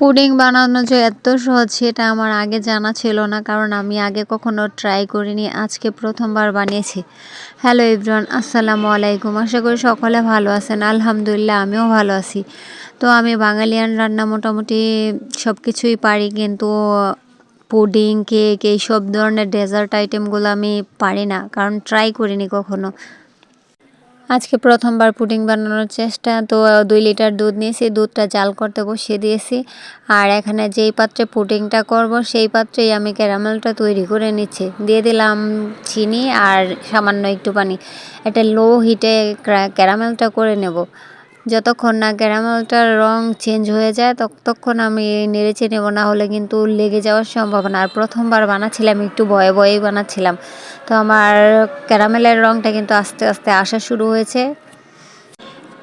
Pudding বানানো যে এত সহজ সেটা আমার আগে জানা ছিল না, কারণ আমি আগে কখনো ট্রাই করিনি। আজকে প্রথমবার বানিয়েছি। হ্যালো ইব্রান আসসালামু আলাইকুম। আশা করি সকলে ভালো আছেন। আলহামদুলিল্লাহ, আমিও ভালো আছি। তো আমি বাঙালিয়ান রান্না মোটামুটি সব কিছুই পারি, কিন্তু পুডিং, কেক এই সব ধরনের ডেজার্ট আইটেমগুলো আমি পারি না, কারণ ট্রাই করিনি কখনো। আজকে প্রথমবার পুডিং বানানোর চেষ্টা, তো দুই লিটার দুধ নিয়েছি, দুধটা জাল করতে বসিয়ে দিয়েছি। আর এখানে যেই পাত্রে পুডিংটা করব, সেই পাত্রেই আমি ক্যারামেলটা তৈরি করে নিচ্ছি। দিয়ে দিলাম চিনি আর সামান্য একটু পানি। এটা লো হিটে ক্যারামেলটা করে নেব। যতক্ষণ না ক্যারামেলটার রং চেঞ্জ হয়ে যায়, ততক্ষণ আমি নেড়েচে নেব, না হলে কিন্তু লেগে যাওয়ার সম্ভাবনা। আর প্রথমবার বানাচ্ছিলাম, একটু ভয়ে ভয়েই বানাচ্ছিলাম। তো আমার ক্যারামেলের রংটা কিন্তু আস্তে আস্তে আসা শুরু হয়েছে।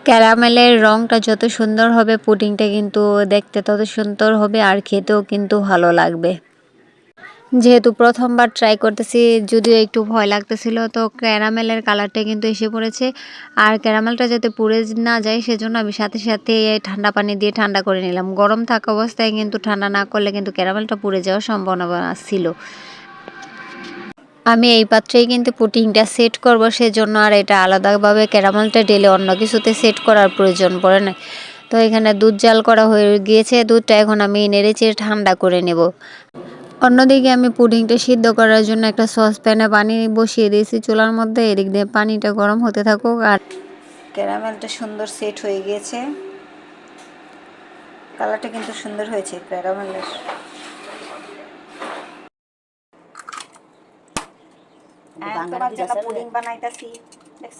ক্যারামেলের রংটা যত সুন্দর হবে, পুডিংটা কিন্তু দেখতে তত সুন্দর হবে, আর খেতেও কিন্তু ভালো লাগবে। যেহেতু প্রথমবার ট্রাই করতেছি, যদিও একটু ভয় লাগতেছিল, তো ক্যারামেলের কালারটা কিন্তু এসে পড়েছে। আর ক্যারামেলটা যাতে পুড়ে না যায়, সেজন্য আমি সাথে সাথে ঠান্ডা পানি দিয়ে ঠান্ডা করে নিলাম। গরম থাকা অবস্থায় কিন্তু ঠান্ডা না করলে কিন্তু ক্যারামেলটা পুড়ে যাওয়ার সম্ভাবনা ছিল। আমি এই পাত্রেই কিন্তু পুটিংটা সেট করব, সেজন্য আর এটা আলাদাভাবে ক্যারামেলটা ঢেলে অন্য কিছুতে সেট করার প্রয়োজন পড়ে না তো এখানে দুধ জাল করা হয়ে গিয়েছে, দুধটা এখন আমি নেড়েচে ঠান্ডা করে নেব। অন্যদিকে আমি পুডিংটা সিদ্ধ করার জন্য একটা সসপ্যানে পানি বসিয়ে দিয়েছি চুলার মধ্যে এদিক দিয়ে পানিটা গরম হতে থাকুক আর ক্যারামেলটা সুন্দর সেট হয়ে গিয়েছে কালারটা কিন্তু সুন্দর হয়েছে ক্যারামেলের। পুডিং বানাইতাছি। দেখছ?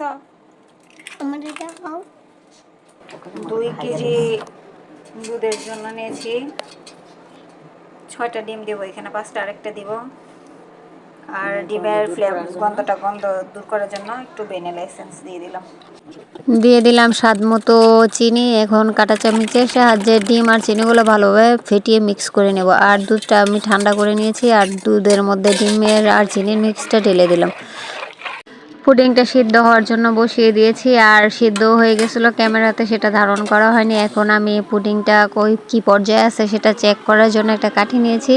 দুই কেজি দুধের জন্য নিয়েছি। ছয়টা ডিম দেবো এখানে পাঁচটা আরেকটা দিব। আর ডিমের ফ্লেম গন্ধটা গন্ধ দূর করার জন্য একটু ভ্যানিলা লাইসেন্স দিয়ে দিলাম। দিয়ে দিলাম স্বাদ মতো চিনি এখন কাটা চামচের সাহায্যে ডিম আর চিনিগুলো ভালোভাবে ফেটিয়ে মিক্স করে নেব। আর দুধটা আমি ঠান্ডা করে নিয়েছি আর দুধের মধ্যে ডিমের আর চিনির মিক্সটা ঢেলে দিলাম। পুডিংটা সিদ্ধ হওয়ার জন্য বসিয়ে দিয়েছি আর সিদ্ধ হয়ে গেছিল ক্যামেরাতে, সেটা ধারণ করা হয়নি। এখন আমি পুডিংটা কই, কী পর্যায়ে আছে সেটা চেক করার জন্য একটা কাঠি নিয়েছি।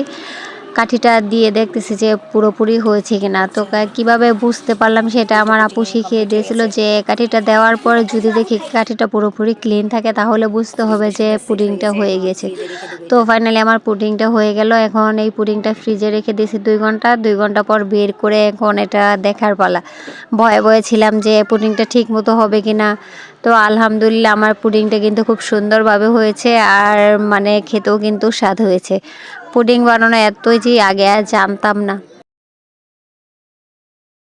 কাঠিটা দিয়ে দেখতেছি যে পুরোপুরি হয়েছে কিনা। তো কীভাবে বুঝতে পারলাম সেটা আমার আপু শিখিয়ে দিয়েছিল যে কাঠিটা দেওয়ার পরে যদি দেখি কাঠিটা পুরোপুরি ক্লিন থাকে, তাহলে বুঝতে হবে যে পুডিংটা হয়ে গেছে। তো ফাইনালি আমার পুডিংটা হয়ে গেল। এখন এই পুডিংটা ফ্রিজে রেখে দিয়েছি দুই ঘণ্টা। দুই ঘণ্টা পর বের করে এখন এটা দেখার পালা। ভয়ে ভয়ে ছিলাম যে পুডিংটা ঠিক মতো হবে কি না তো আলহামদুলিল্লাহ আমার পুডিংটা কিন্তু খুব সুন্দরভাবে হয়েছে আর মানে খেতেও কিন্তু স্বাদ হয়েছে। পুডিং বানানো এতই যে আগে আর জানতাম না।